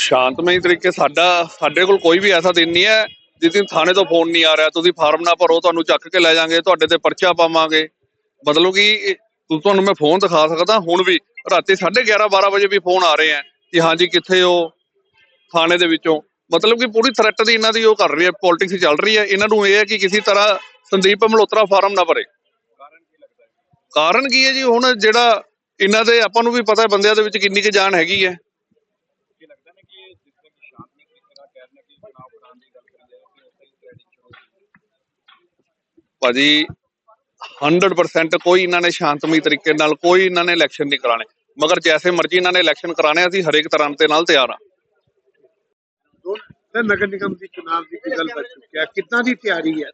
ਸ਼ਾਂਤਮਈ ਤਰੀਕੇ ਸਾਡਾ, ਸਾਡੇ ਕੋਲ ਕੋਈ ਵੀ ਐਸਾ ਦਿਨ ਨਹੀਂ ਹੈ, ਜਿਸ ਦਿਨ ਥਾਣੇ ਤੋਂ ਫੋਨ ਨਹੀਂ ਆ ਰਿਹਾ, ਤੁਸੀਂ ਫਾਰਮ ਨਾ ਭਰੋ, ਤੁਹਾਨੂੰ ਚੱਕ ਕੇ ਲੈ ਜਾਾਂਗੇ, ਤੁਹਾਡੇ ਤੇ ਪਰਚਾ ਪਾਵਾਂਗੇ। ਮਤਲਬ ਕਿ ਤੁਹਾਨੂੰ ਮੈਂ ਫੋਨ ਦਿਖਾ ਸਕਦਾ, ਹੁਣ ਵੀ ਰਾਤੀ 11:30 12 ਵਜੇ ਵੀ ਫੋਨ ਆ ਰਹੇ ਆ ਕਿ ਹਾਂਜੀ, ਕਿੱਥੇ ਹੋ? ਥਾਣੇ ਦੇ ਵਿੱਚੋਂ। ਮਤਲਬ ਕਿ ਪੂਰੀ ਥ੍ਰੈਟ ਦੀ ਇਹਨਾਂ ਦੀ ਉਹ ਕਰ ਰਹੀ ਹੈ ਪੋਲਿਟਿਕਸ ਚੱਲ ਰਹੀ ਹੈ। ਇਹਨਾਂ ਨੂੰ ਇਹ ਹੈ ਕਿ ਕਿਸੇ ਤਰ੍ਹਾਂ ਸੰਦੀਪ ਮਲਹੋਤਰਾ ਫਾਰਮ ਨਾ ਭਰੇ। ਕਾਰਨ ਕੀ ਹੈ ਜੀ? ਹੁਣ ਜਿਹੜਾ ਇਹਨਾਂ ਦੇ, ਆਪਾਂ ਨੂੰ ਵੀ ਪਤਾ ਹੈ, ਬੰਦਿਆਂ ਦੇ ਵਿੱਚ ਕਿੰਨੀ ਕੁ ਜਾਨ ਹੈਗੀ ਹੈ। ਭਾਜੀ 100% ਕੋਈ ਇਹਨਾਂ ਨੇ ਸ਼ਾਂਤਮਈ ਤਰੀਕੇ ਨਾਲ ਕੋਈ ਇਹਨਾਂ ਨੇ ਇਲੈਕਸ਼ਨ ਨਹੀਂ ਕਰਾਣੇ ਮਗਰ ਜੈਸੇ ਮਰਜ਼ੀ ਇਹਨਾਂ ਨੇ ਇਲੈਕਸ਼ਨ ਕਰਾਣੇ ਅਸੀਂ ਹਰੇਕ ਤਰ੍ਹਾਂ ਦੇ ਨਾਲ ਤਿਆਰ ਹਾਂ। ਸਰ ਨਗਰ ਨਿਗਮ ਦੀ ਚੁਣਾਵ ਦੀ ਕੀ ਗੱਲ ਬਚ ਚੁੱਕੀ ਹੈ? ਕਿੰਨਾ ਦੀ ਤਿਆਰੀ ਹੈ?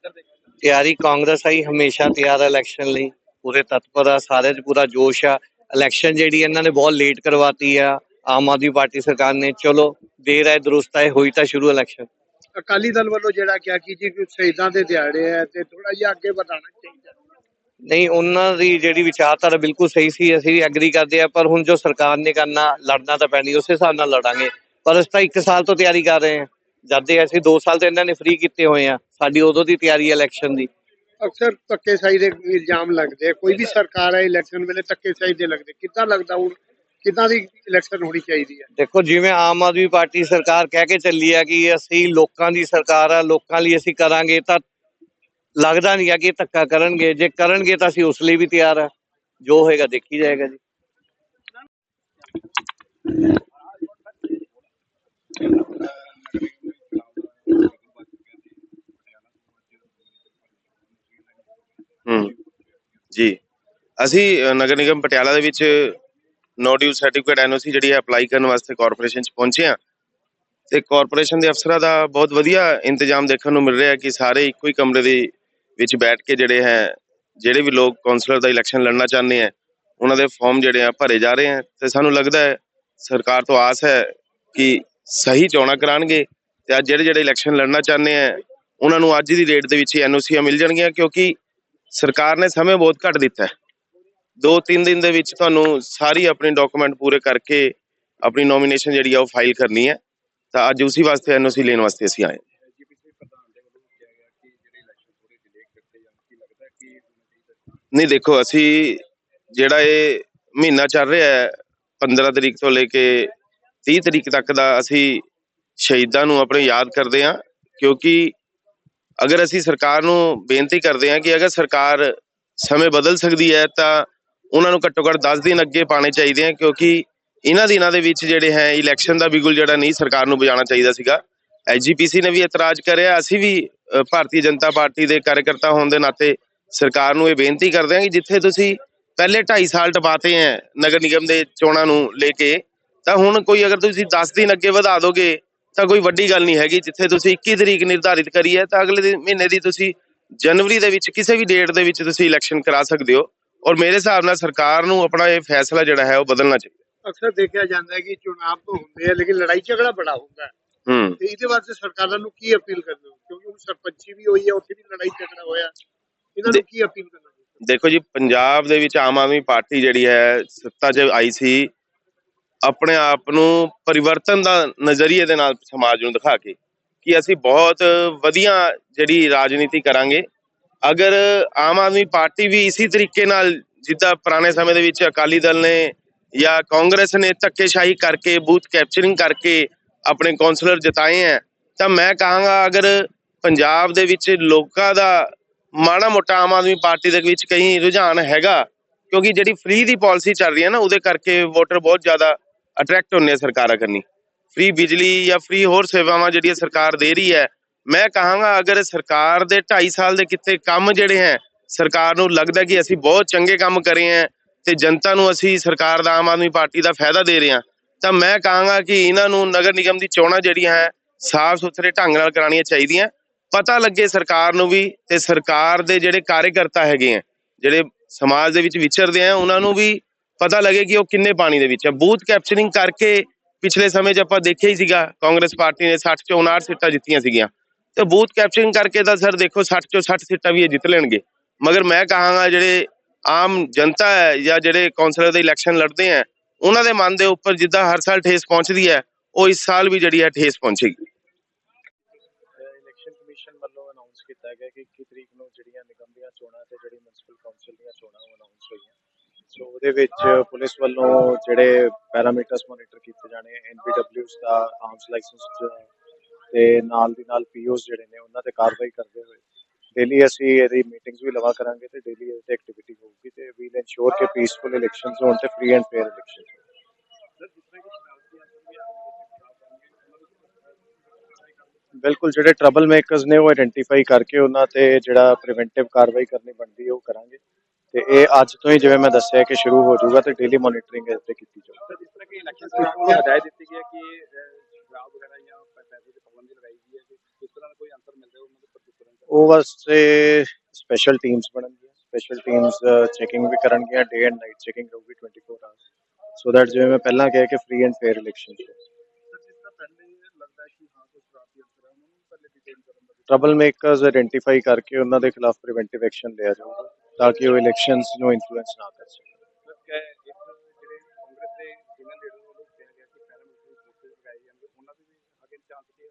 ਤਿਆਰੀ ਕਾਂਗਰਸ ਆਈ ਹਮੇਸ਼ਾ ਤਿਆਰ ਹੈ ਇਲੈਕਸ਼ਨ ਲਈ। ਪੂਰੇ ਤਤਪਰ ਆ ਸਾਰੇ 'ਚ ਪੂਰਾ ਜੋਸ਼ ਆ। ਇਲੈਕਸ਼ਨ ਜਿਹੜੀ ਇਹਨਾਂ ਨੇ ਬਹੁਤ ਲੇਟ ਕਰਵਾਤੀ ਆ। ਆਮ ਆਦਮੀ ਪਾਰਟੀ ਸਰਕਾਰ ਨੇ ਚਲੋ ਦੇਰ ਹੈ ਦਰੁਸਤ ਹੈ ਹੋਈ ਤਾਂ ਸ਼ੁਰੂ ਇਲੈਕਸ਼ਨ ਅਕਾਲੀ ਦਲ ਵੱਲੋਂ ਜਿਹੜਾ ਕਿਹਾ ਕਿ ਜੀ ਸ਼ਹੀਦਾਂ ਦੇ ਦਿਹਾੜੇ ਹੈ ਤੇ ਥੋੜਾ ਜਿਹਾ ਅੱਗੇ ਵਧਾਉਣਾ ਚਾਹੀਦਾ। ਨਹੀਂ ਉਹਨਾਂ ਦੀ ਜਿਹੜੀ ਵਿਚਾਰਧਾਰਾ ਬਿਲਕੁਲ ਸਹੀ ਸੀ ਅਸੀਂ ਐਗਰੀ ਕਰਦੇ ਆ ਪਰ ਹੁਣ ਜੋ ਸਰਕਾਰ ਨੇ ਕਰਨਾ ਲੜਨਾ ਤਾਂ ਪੈਣੀ ਉਸੇ ਹਿਸਾਬ ਨਾਲ ਲੜਾਂਗੇ। ਪਰ ਅਸੀਂ ਤਾਂ 1 ਸਾਲ ਤੋਂ ਤਿਆਰੀ ਕਰ ਰਹੇ ਹਾਂ। ਜਦ ਦੇ ਅਸੀਂ 2 ਸਾਲ ਤੇ ਇਹਨਾਂ ਨੇ ਫ੍ਰੀ ਕੀਤੇ ਹੋਏ ਆ ਸਾਡੀ ਉਦੋਂ ਦੀ ਤਿਆਰੀ ਹੈ ਇਲੈਕਸ਼ਨ ਦੀ। ਅਕਸਰ ਧੱਕੇਸ਼ਾਹੀ ਦੇ ਇਲਜ਼ਾਮ ਲੱਗਦੇ। ਕੋਈ ਵੀ ਸਰਕਾਰ ਹੈ ਇਲੈਕਸ਼ਨ ਵੇਲੇ ਧੱਕੇਸ਼ਾਹੀ ਦੇ ਲੱਗਦੇ ਕਿੱਦਾਂ ਲੱਗਦਾ ਹੁਣ ਕਿੱਦਾਂ ਦੀ ਇਲੈਕਸ਼ਨ ਹੋਣੀ ਚਾਹੀਦੀ ਹੈ? ਦੇਖੋ ਜਿਵੇਂ ਆਮ ਆਦਮੀ ਪਾਰਟੀ ਸਰਕਾਰ ਕਹਿ ਕੇ ਚੱਲੀ ਆ ਕਿ ਅਸੀਂ ਲੋਕਾਂ ਦੀ ਸਰਕਾਰ ਆ ਲੋਕਾਂ ਲਈ ਅਸੀਂ ਕਰਾਂਗੇ ਤਾਂ ਲੱਗਦਾ ਨਹੀਂ ਆ ਕਿ ਧੱਕਾ ਕਰਨਗੇ। ਜੇ ਕਰਨਗੇ ਤਾਂ ਅਸੀਂ ਉਸ ਲਈ ਵੀ ਤਿਆਰ ਆ। ਜੋ ਹੋਏਗਾ ਦੇਖੀ ਜਾਏਗਾ ਜੀ। ਹੂੰ। ਜੀ। ਅਸੀਂ ਨਗਰ ਨਿਗਮ ਪਟਿਆਲਾ ਦੇ ਵਿੱਚ ਨੋ ਡਿਊ ਸਰਟੀਫਿਕੇਟ ਐਨਓਸੀ ਜਿਹੜੀ ਹੈ ਅਪਲਾਈ ਕਰਨ ਵਾਸਤੇ ਕਾਰਪੋਰੇਸ਼ਨ ਚ ਪਹੁੰਚੇ ਆ ਤੇ ਕਾਰਪੋਰੇਸ਼ਨ ਦੇ ਅਫਸਰਾਂ ਦਾ ਬਹੁਤ ਵਧੀਆ ਇੰਤਜ਼ਾਮ ਦੇਖਣ ਨੂੰ ਮਿਲ ਰਿਹਾ ਹੈ ਕਿ ਸਾਰੇ ਇੱਕੋ ਹੀ ਕਮਰੇ ਦੇ ਵਿੱਚ ਬੈਠ ਕੇ ਜਿਹੜੇ ਹੈ, ਜਿਹੜੇ ਵੀ ਲੋਕ ਕਾਉਂਸਲਰ ਦਾ ਇਲੈਕਸ਼ਨ ਲੜਨਾ ਚਾਹੁੰਦੇ ਆ ਉਹਨਾਂ ਦੇ ਫਾਰਮ ਜਿਹੜੇ ਆ ਭਰੇ ਜਾ ਰਹੇ ਆ ਤੇ ਸਾਨੂੰ ਲੱਗਦਾ ਹੈ, ਸਰਕਾਰ ਤੋਂ ਆਸ ਹੈ ਕਿ ਸਹੀ ਚੋਣਾਂ ਕਰਾਣਗੇ ਤੇ ਅੱਜ ਜਿਹੜੇ ਜਿਹੜੇ ਇਲੈਕਸ਼ਨ ਲੜਨਾ ਚਾਹੁੰਦੇ ਆ ਉਹਨਾਂ ਨੂੰ ਅੱਜ ਦੀ ਡੇਟ ਦੇ ਵਿੱਚ ਹੀ ਐਨਓਸੀਆਂ ਮਿਲ ਜਾਣਗੀਆਂ ਕਿਉਂਕਿ ਸਰਕਾਰ ਨੇ ਸਮੇਂ ਬਹੁਤ ਘੱਟ ਦਿੱਤਾ ਹੈ। ਦੋ ਤਿੰਨ ਦਿਨ ਦੇ ਵਿੱਚ ਤੁਹਾਨੂੰ ਸਾਰੀ ਆਪਣੀ ਡਾਕੂਮੈਂਟ ਪੂਰੇ ਕਰਕੇ ਆਪਣੀ ਨੋਮੀਨੇਸ਼ਨ ਜਿਹੜੀ ਆ ਉਹ ਫਾਈਲ ਕਰਨੀ ਹੈ। ਤਾਂ ਅੱਜ ਉਸੇ ਵਾਸਤੇ ਐਨਓਸੀ ਲੈਣ ਵਾਸਤੇ ਅਸੀਂ ਆਏ ਨਹੀਂ, ਦੇਖੋ, ਅਸੀਂ ਜਿਹੜਾ ਇਹ ਮਹੀਨਾ ਚੱਲ ਰਿਹਾ ਹੈ 15 ਤਰੀਕ ਤੋਂ ਲੈ ਕੇ 30 ਤਰੀਕ ਤੱਕ ਦਾ ਅਸੀਂ ਸ਼ਹੀਦਾਂ ਨੂੰ ਆਪਣੇ ਯਾਦ ਕਰਦੇ ਹਾਂ, ਕਿਉਂਕਿ ਅਗਰ ਅਸੀਂ ਸਰਕਾਰ ਨੂੰ ਬੇਨਤੀ ਕਰਦੇ ਹਾਂ ਕਿ ਅਗਰ ਸਰਕਾਰ ਸਮੇਂ ਬਦਲ ਸਕਦੀ ਹੈ, ਤਾਂ ਉਹਨਾਂ ਨੂੰ ਘੱਟੋ ਘੱਟ 10 ਦਿਨ ਅੱਗੇ ਪਾਣੇ ਚਾਹੀਦੇ ਆ, ਕਿਉਂਕਿ ਇਹਨਾਂ ਦਿਨਾਂ ਦੇ ਵਿੱਚ ਜਿਹੜੇ ਹੈ ਇਲੈਕਸ਼ਨ ਦਾ ਬਿਗੁਲ ਜਿਹੜਾ ਨਹੀਂ ਸਰਕਾਰ ਨੂੰ ਵਜਾਉਣਾ ਚਾਹੀਦਾ ਸੀਗਾ। ਐਜੀਪੀਸੀ ਨੇ ਵੀ ਇਤਰਾਜ਼ ਕਰਿਆ, ਅਸੀਂ ਵੀ ਭਾਰਤੀ ਜਨਤਾ ਪਾਰਟੀ ਦੇ ਕਾਰਜਕਰਤਾ ਹੋਣ ਦੇ ਨਾਤੇ ਸਰਕਾਰ ਨੂੰ ਇਹ ਬੇਨਤੀ ਕਰਦੇ ਹਾਂ ਕਿ ਜਿੱਥੇ ਤੁਸੀਂ ਪਹਿਲੇ 2.5 ਸਾਲ ਟਪਾਤੇ ਹੈ ਨਗਰ ਨਿਗਮ ਦੇ ਚੋਣਾਂ ਨੂੰ ਲੈ ਕੇ, ਤਾਂ ਹੁਣ ਕੋਈ ਅਗਰ ਤੁਸੀਂ 10 ਦਿਨ ਅੱਗੇ ਵਧਾ ਦੋਗੇ, ਤਾਂ ਕੋਈ ਵੱਡੀ ਗੱਲ ਨਹੀਂ ਹੈਗੀ। ਜਿੱਥੇ ਤੁਸੀਂ 21 ਤਰੀਕ ਨਿਰਧਾਰਿਤ ਕਰੀ ਹੈ, ਤਾਂ ਅਗਲੇ ਮਹੀਨੇ ਦੀ ਤੁਸੀਂ ਜਨਵਰੀ ਦੇ ਵਿੱਚ, ਕਿਸੇ ਵੀ ਡੇਟ ਦੇ ਵਿੱਚ ਤੁਸੀਂ ਇਲੈਕਸ਼ਨ ਕਰਾ ਸਕਦੇ ਹੋ। ਔਰ ਮੇਰੇ ਹਿਸਾਬ ਨਾਲ ਸਰਕਾਰ ਨੂੰ ਆਪਣਾ ਇਹ ਫੈਸਲਾ ਜਿਹੜਾ ਹੈ ਉਹ ਬਦਲਣਾ ਚਾਹੀਦਾ। ਅਕਸਰ ਦੇਖਿਆ ਜਾਂਦਾ ਹੈ ਕਿ ਚੁਣਾਵ ਤਾਂ ਹੁੰਦੇ ਆ ਲੇਕਿਨ ਲੜਾਈ ਝਗੜਾ ਬੜਾ ਹੁੰਦਾ ਹੈ। ਤੇ ਇਹਦੇ ਵਾਸਤੇ ਸਰਕਾਰਾਂ ਨੂੰ ਕੀ ਅਪੀਲ ਕਰਦੇ ਹੋ ਕਿਉਂਕਿ ਹੁਣ ਸਰਪੰਚੀ ਵੀ ਹੋਈ ਹੈ ਉੱਥੇ ਵੀ ਲੜਾਈ ਝਗੜਾ ਹੋਇਆ। ਇਹਨਾਂ ਨੂੰ ਕੀ ਅਪੀਲ ਕਰਨਾ ਦੇਖੋ ਜੀ ਪੰਜਾਬ ਦੇ ਵਿੱਚ ਆਮ ਆਦਮੀ ਪਾਰਟੀ ਜਿਹੜੀ ਹੈ ਸੱਤਾ 'ਚ ਆਈ ਸੀ। ਆਪਣੇ ਆਪ ਨੂੰ ਪਰਿਵਰਤਨ ਦਾ ਨਜ਼ਰੀਏ ਦੇ ਨਾਲ ਸਮਾਜ ਨੂੰ ਦਿਖਾ ਕੇ ਕਿ ਅਸੀਂ ਬਹੁਤ ਵਧੀਆ ਜਿਹੜੀ ਰਾਜਨੀਤੀ ਕਰਾਂਗੇ। ਅਗਰ ਆਮ ਆਦਮੀ ਪਾਰਟੀ ਵੀ ਇਸੇ ਤਰੀਕੇ ਨਾਲ ਜਿੱਦਾਂ ਪੁਰਾਣੇ ਸਮੇਂ ਦੇ ਵਿੱਚ ਅਕਾਲੀ ਦਲ ਨੇ ਜਾਂ ਕਾਂਗਰਸ ਨੇ ਧੱਕੇਸ਼ਾਹੀ ਕਰਕੇ, ਬੂਥ ਕੈਪਚਰਿੰਗ ਕਰਕੇ ਆਪਣੇ ਕੌਂਸਲਰ ਜਿਤਾਏ ਹੈ, ਤਾਂ ਮੈਂ ਕਹਾਂਗਾ ਅਗਰ ਪੰਜਾਬ ਦੇ ਵਿੱਚ ਲੋਕਾਂ ਦਾ ਮਾੜਾ ਮੋਟਾ ਆਮ ਆਦਮੀ ਪਾਰਟੀ ਦੇ ਵਿੱਚ ਕਈ ਰੁਝਾਨ ਹੈਗਾ, ਕਿਉਂਕਿ ਜਿਹੜੀ ਫ੍ਰੀ ਦੀ ਪਾਲਿਸੀ ਚੱਲ ਰਹੀ ਹੈ ਨਾ, ਉਹਦੇ ਕਰਕੇ ਵੋਟਰ ਬਹੁਤ ਜ਼ਿਆਦਾ ਅਟਰੈਕਟ ਹੁੰਦੇ ਆ ਸਰਕਾਰਾਂ ਕਰਨੀ। ਫ੍ਰੀ ਬਿਜਲੀ ਜਾਂ ਫ੍ਰੀ ਹੋਰ ਸੇਵਾਵਾਂ ਜਿਹੜੀਆਂ ਸਰਕਾਰ ਦੇ ਰਹੀ ਹੈ ਮੈਂ ਕਹਾਂਗਾ, ਅਗਰ ਸਰਕਾਰ ਦੇ 2.5 ਸਾਲ ਦੇ ਕਿਤੇ ਕੰਮ ਜਿਹੜੇ ਹੈ, ਸਰਕਾਰ ਨੂੰ ਲੱਗਦਾ ਕਿ ਅਸੀਂ ਬਹੁਤ ਚੰਗੇ ਕੰਮ ਕਰੇ ਹੈ ਤੇ ਜਨਤਾ ਨੂੰ ਅਸੀਂ ਸਰਕਾਰ ਦਾ ਆਮ ਆਦਮੀ ਪਾਰਟੀ ਦਾ ਫਾਇਦਾ ਦੇ ਰਹੇ ਹਾਂ, ਤਾਂ ਮੈਂ ਕਹਾਂਗਾ ਕਿ ਇਹਨਾਂ ਨੂੰ ਨਗਰ ਨਿਗਮ ਦੀ ਚੋਣਾਂ ਜਿਹੜੀਆਂ ਹੈ, ਸਾਫ਼ ਸੁਥਰੇ ਢੰਗ ਨਾਲ ਕਰਾਉਣੀਆਂ ਚਾਹੀਦੀਆਂ। ਪਤਾ ਲੱਗੇ ਸਰਕਾਰ ਨੂੰ ਵੀ ਤੇ ਸਰਕਾਰ ਦੇ ਜਿਹੜੇ ਕਾਰਜਕਰਤਾ ਹੈਗੇ ਆ ਜਿਹੜੇ ਸਮਾਜ ਦੇ ਵਿੱਚ ਵਿਚਰਦੇ ਆ ਉਹਨਾਂ ਨੂੰ ਵੀ ਪਤਾ ਲੱਗੇ ਕਿ ਉਹ ਕਿੰਨੇ ਪਾਣੀ ਦੇ ਵਿੱਚ ਹੈ। ਬੂਥ ਕੈਪਚਰਿੰਗ ਕਰਕੇ ਪਿਛਲੇ ਸਮੇਂ 'ਚ ਆਪਾਂ ਦੇਖਿਆ ਹੀ ਸੀਗਾ, ਕਾਂਗਰਸ ਪਾਰਟੀ ਨੇ 60 ਚੋਂ 59 ਸੀਟਾਂ ਜਿੱਤੀਆਂ ਸੀਗੀਆਂ। ਤੇ ਬੂਥ ਕੈਪਚਰਿੰਗ ਕਰਕੇ ਤਾਂ ਸਰ ਦੇਖੋ 60 ਚੋਂ 60 ਸੀਟਾਂ ਵੀ ਇਹ ਜਿੱਤ ਲੈਣਗੇ। ਮਗਰ ਮੈਂ ਕਹਾਂਗਾ ਜਿਹੜੇ ਆਮ ਜਨਤਾ ਹੈ ਜਾਂ ਜਿਹੜੇ ਕੌਂਸਲਰ ਦੇ ਇਲੈਕਸ਼ਨ ਲੜਦੇ ਆ ਉਹਨਾਂ ਦੇ ਮਨ ਦੇ ਉੱਪਰ ਜਿੱਦਾਂ ਹਰ ਸਾਲ ਠੇਸ ਪਹੁੰਚਦੀ ਹੈ, ਉਹ ਇਸ ਸਾਲ ਵੀ ਜਿਹੜੀ ਹੈ ਠੇਸ ਪਹੁੰਚੇਗੀ। ਇਲੈਕਸ਼ਨ ਕਮਿਸ਼ਨ ਵੱਲੋਂ ਅਨਾਉਂਸ ਕੀਤਾ ਗਿਆ ਕਿ 21 ਤਰੀਕ ਨੂੰ ਜਿਹੜੀਆਂ ਨਿਗਮ ਦੀਆਂ ਚੋਣਾਂ ਤੇ ਜਿਹੜੀ ਮਿਊਨਿਸਪਲ ਕਾਉਂਸਲ ਦੀਆਂ ਚੋਣਾਂ ਉਹ ਅਨਾਉਂਸ ਹੋਈਆਂ। ਸੋ ਉਹਦੇ ਵਿੱਚ ਪੁਲਿਸ ਵੱਲੋਂ ਜਿਹੜੇ ਪੈਰਾਮੀਟਰਸ ਮੋਨੀਟਰ ਕੀਤੇ ਜਾਣੇ ਐਨਬੀਡਬਲਯੂਸ ਦਾ ਆਰਮਸ ਲਾਇਸੈਂਸ ਤੇ ਨਾਲ ਦੀ ਨਾਲ ਪੀਓਸ ਜਿਹੜੇ ਨੇ ਉਹਨਾਂ ਤੇ ਕਾਰਵਾਈ ਕਰਦੇ ਹੋਏ ਡੇਲੀ ਅਸੀਂ ਇਹਦੀ ਮੀਟਿੰਗਸ ਵੀ ਲਵਾ ਕਰਾਂਗੇ ਤੇ ਡੇਲੀ ਇਹਦੀ ਐਕਟੀਵਿਟੀ ਹੋਊਗੀ ਤੇ ਵੀਲ ਇਨਸ਼ੋਰ ਕਿ ਪੀਸਫੁਲ ਇਲੈਕਸ਼ਨਸ ਹੋਣ ਤੇ ਫ੍ਰੀ ਐਂਡ ਫੇਅਰ ਇਲੈਕਸ਼ਨਸ ਬਿਲਕੁਲ, ਜਿਹੜੇ ਟਰਬਲ ਮੇਕਰਸ ਨੇ ਉਹ ਆਇਡੈਂਟੀਫਾਈ ਕਰਕੇ ਉਹਨਾਂ ਤੇ ਜਿਹੜਾ ਪ੍ਰੀਵੈਂਟਿਵ ਕਾਰਵਾਈ ਕਰਨੀ ਬਣਦੀ ਹੈ ਉਹ ਕਰਾਂਗੇ ਤੇ ਇਹ ਅੱਜ ਤੋਂ ਹੀ ਜਿਵੇਂ ਮੈਂ ਦੱਸਿਆ ਕਿ ਸ਼ੁਰੂ ਹੋ ਜਾਊਗਾ ਤੇ ਡੇਲੀ ਮੋਨੀਟਰਿੰਗ ਇਸ ਤੇ ਕੀਤੀ ਜਾਊਗੀ। ਜਿਸ ਤਰ੍ਹਾਂ ਕਿ ਇਲੈਕਸ਼ਨ ਕਮਿਸ਼ਨ ਨੂੰ ਹਦਾਇਤ ਦਿੱਤੀ ਗਈ ਹੈ ਕਿ ਸ਼ਰਾਬ ਵਗੈਰਾ ਜਾਂ ਪੈਸੇ ਦੀ ਪਾਬੰਦੀ ਲਗਾਈ ਗਈ ਹੈ ਕਿ ਇਸ ਤਰ੍ਹਾਂ ਦਾ ਕੋਈ ਅੰਤਰ ਮਿਲ ਰਿਹਾ ਉਹਨਾਂ ਦੇ ਦਾ ਉਹ ਵਾਸਤੇ ਸਪੈਸ਼ਲ ਟੀਮਸ ਬਣਨਗੀਆਂ ਸਪੈਸ਼ਲ ਟੀਮਸ ਚੈਕਿੰਗ ਵੀ ਕਰਨਗੀਆਂ ਡੇ ਐਂਡ ਨਾਈਟ ਚੈਕਿੰਗ ਹੋਊਗੀ 24 ਆਵਰਸ ਸੋ ਦੈਟ ਜਿਵੇਂ ਮੈਂ ਪਹਿਲਾਂ ਕਿਹਾ ਕਿ ਫ੍ਰੀ ਐਂਡ ਫੇਅਰ ਇਲੈਕਸ਼ਨਸ ਹੋ। ਸਰ ਜਿਸ ਤਰ੍ਹਾਂ ਪਹਿਲੇ ਲੱਗਦਾ ਹੈ ਕਿ ਹਾਂ ਕੋਈ ਸ਼ਰਾਬੀ ਅੰਤਰ ਹੈ ਉਹਨਾਂ ਨੂੰ ਪਹਿਲੇ ਡਿਟੇਨ ਕਰਨ ਦਾ ਟਰਬਲ ਮੇਕਰਸ ਆਇਡੈਂਟੀਫਾਈ ਕਰਕੇ ਉਹਨਾਂ ਦੇ ਖਿਲਾਫ ਪ੍ਰੀਵੈਂਟਿਵ ਐਕਸ਼ਨ ਲਿਆ ਜਾਊਗਾ ਤਾਂ ਕਿ ਉਹ ਇਲੈਕਸ਼ਨਸ ਨੂੰ ਇਨਫਲੂਐਂਸ ਨਾ ਕਰ ਸਕਣ।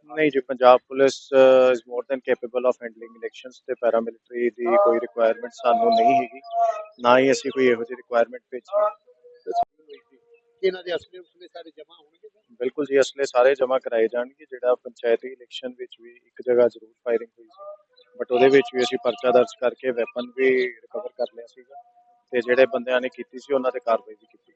ਨਹੀਂ ਜੀ Punjab police is more than capable of handling elections ਤੇ ਪੈਰਾਮਿਲਟਰੀ ਦੀ ਕੋਈ ਰਿਕੁਆਇਰਮੈਂਟ ਸਾਨੂੰ ਨਹੀਂ ਹੈਗੀ ਨਾ ਹੀ ਅਸੀਂ ਕੋਈ ਇਹੋ ਜਿਹੀ ਰਿਕੁਆਇਰਮੈਂਟ ਭੇਜੀ ਇਹਨਾਂ ਦੇ ਅਸਲੇ ਉਸਲੇ ਸਾਰੇ ਜਮ੍ਹਾਂ ਹੋਣਗੇ ਬਿਲਕੁਲ ਜੀ ਅਸਲੇ ਸਾਰੇ ਜਮ੍ਹਾਂ ਕਰਾਏ ਜਾਣਗੇ ਜਿਹੜਾ ਪੰਚਾਇਤੀ ਇਲੈਕਸ਼ਨ ਵਿੱਚ ਵੀ ਇੱਕ ਜਗ੍ਹਾ ਜ਼ਰੂਰ ਫਾਇਰਿੰਗ ਹੋਈ ਸੀ। ਬਟ ਉਹਦੇ ਵਿੱਚ ਵੀ ਅਸੀਂ ਪਰਚਾ ਦਰਜ ਕਰਕੇ ਵੈਪਨ ਵੀ ਰਿਕਵਰ ਕਰ ਲਿਆ ਸੀਗਾ ਤੇ ਜਿਹੜੇ ਬੰਦਿਆਂ ਨੇ ਕੀਤੀ ਸੀ ਉਹਨਾਂ ਤੇ ਕਾਰਵਾਈ ਵੀ ਕੀਤੀ।